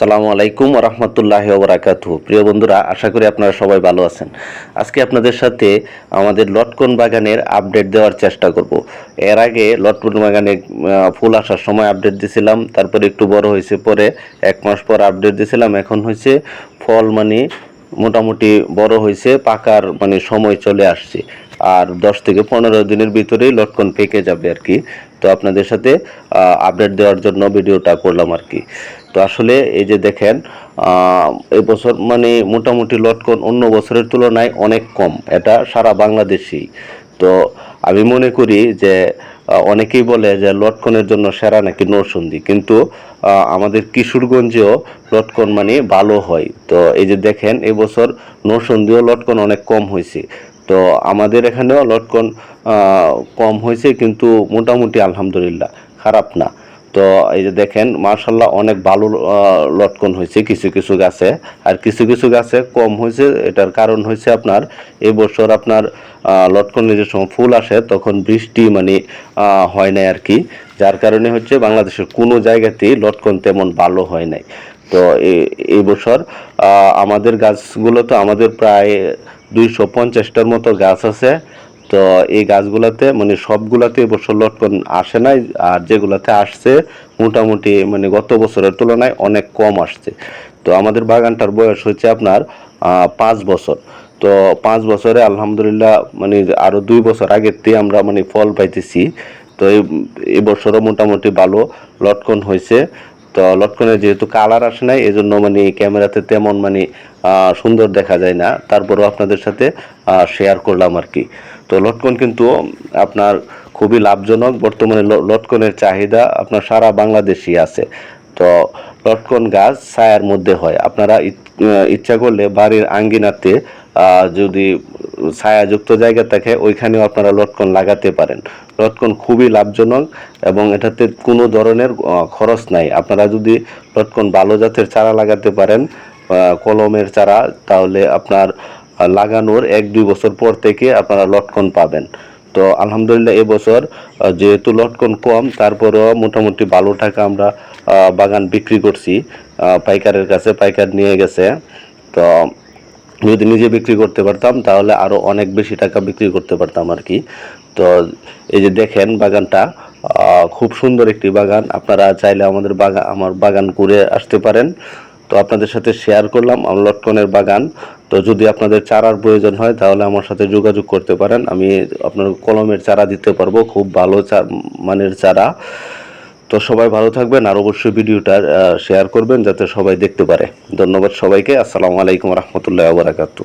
আসসালামু আলাইকুম রহমতুল্লাহ ওবরাকাতু প্রিয় বন্ধুরা, আশা করি আপনারা সবাই ভালো আছেন। আজকে আপনাদের সাথে আমাদের লটকন বাগানের আপডেট দেওয়ার চেষ্টা করব। এর আগে লটকন বাগানে ফুল আসার সময় আপডেট দিছিলাম, তারপরে একটু বড় হয়েছে, পরে এক মাস পর আপডেট দিছিলাম। এখন হয়েছে ফল মানে মোটামুটি বড় হয়েছে, পাকার মানে সময় চলে আসছে। আর দশ থেকে পনেরো দিনের ভিতরেই লটকন পেকে যাবে আর কি। তো আপনাদের সাথে আপডেট দেওয়ার জন্য ভিডিওটা করলাম আর কি। তো আসলে এই যে দেখেন আহ, এই বছর মানে মোটামুটি লটকন অন্য বছরের তুলনায় অনেক কম। এটা সারা বাংলাদেশেই। তো আমি মনে করি যে অনেকেই বলে যে লটকনের জন্য সেরা নাকি নরসন্দি কিন্তু আমাদের কিশোরগঞ্জেও লটকন মানে ভালো হয়। তো এই যে দেখেন এবছর নরসন্দিও লটকন অনেক কম হয়েছে। তো আমাদের এখানেও লটকন কম হয়েছে, কিন্তু মোটামুটি আলহামদুলিল্লাহ খারাপ না। তো এই যে দেখেন মার্শাল্লাহ অনেক ভালো লটকন হয়েছে কিছু কিছু গাছে। আর কিছু কিছু গাছে কম হয়েছে, এটার কারণ হয়েছে আপনার, এই বছর আপনার লটকনের যে সময় ফুল আসে, তখন বৃষ্টি মানে হয় নাই আর কি যার কারণে হচ্ছে বাংলাদেশের কোনো জায়গাতেই লটকন তেমন ভালো হয় নাই। তো এই বছর আমাদের গাছগুলো তো আমাদের প্রায় দুইশো পঞ্চাশটার মতো গাছ আছে। তো এই গাছগুলাতে মানে সবগুলাতে এবছর লটকন আসে নাই, আর যেগুলাতে আসছে মোটামুটি মানে গত বছরের তুলনায় অনেক কম আসছে। তো আমাদের বাগানটার বয়স হচ্ছে আপনার পাঁচ বছর। তো পাঁচ বছরে আলহামদুলিল্লাহ মানে আরও দুই বছর আগের থেকে আমরা মানে ফল পাইতেছি। তো এই এই বছরও মোটামুটি ভালো লটকন হয়েছে। তো লটকনের যেহেতু কালার আসে নাই এই জন্য মানে ক্যামেরাতে তেমন মানে সুন্দর দেখা যায় না। তারপরেও আপনাদের সাথে শেয়ার করলাম আর কি। তো লটকন কিন্তু আপনার খুবই লাভজনক। বর্তমানে লটকনের চাহিদা আপনার সারা বাংলাদেশই আছে। তো লটকন গাছ ছায়ার মধ্যে হয়। আপনারা ইচ্ছা করলে বাড়ির আঙ্গিনাতে যদি ছায়াযুক্ত জায়গা থাকে ওইখানেও আপনারা লটকন লাগাতে পারেন। লটকন খুবই লাভজনক এবং এটাতে কোনো ধরনের খরচ নাই। আপনারা যদি লটকন ভালো জাতের চারা লাগাতে পারেন কলমের চারা, তাহলে আপনার লাগানোর এক দুই বছর পর থেকে আপনারা লটকন পাবেন। তো আলহামদুলিল্লাহ এবছর যেহেতু লটকন কম, তারপরেও মোটামুটি ভালো টাকা আমরা বাগান বিক্রি করছি। পাইকারের কাছে পাইকার নিয়ে গেছে। তো যদি নিজে বিক্রি করতে পারতাম, তাহলে আরও অনেক বেশি টাকা বিক্রি করতে পারতাম আর কি। তো এই যে দেখেন বাগানটা খুব সুন্দর একটি বাগান। আপনারা চাইলে আমাদের বাগান আমার বাগান ঘুরে আসতে পারেন। তো আপনাদের সাথে শেয়ার করলাম লটকনের বাগান। তো যদি আপনাদের চারার প্রয়োজন হয়, তাহলে আমার সাথে যোগাযোগ করতে পারেন। আমি আপনার কলমের চারা দিতে পারব। খুব ভালো চা- মানের চারা। তো সবাই ভালো থাকবেন আর অবশ্যই ভিডিওটা শেয়ার করবেন যাতে সবাই দেখতে পারে। ধন্যবাদ সবাইকে। আসসালামু আলাইকুম রহমতুল্লাহ বারাকাতু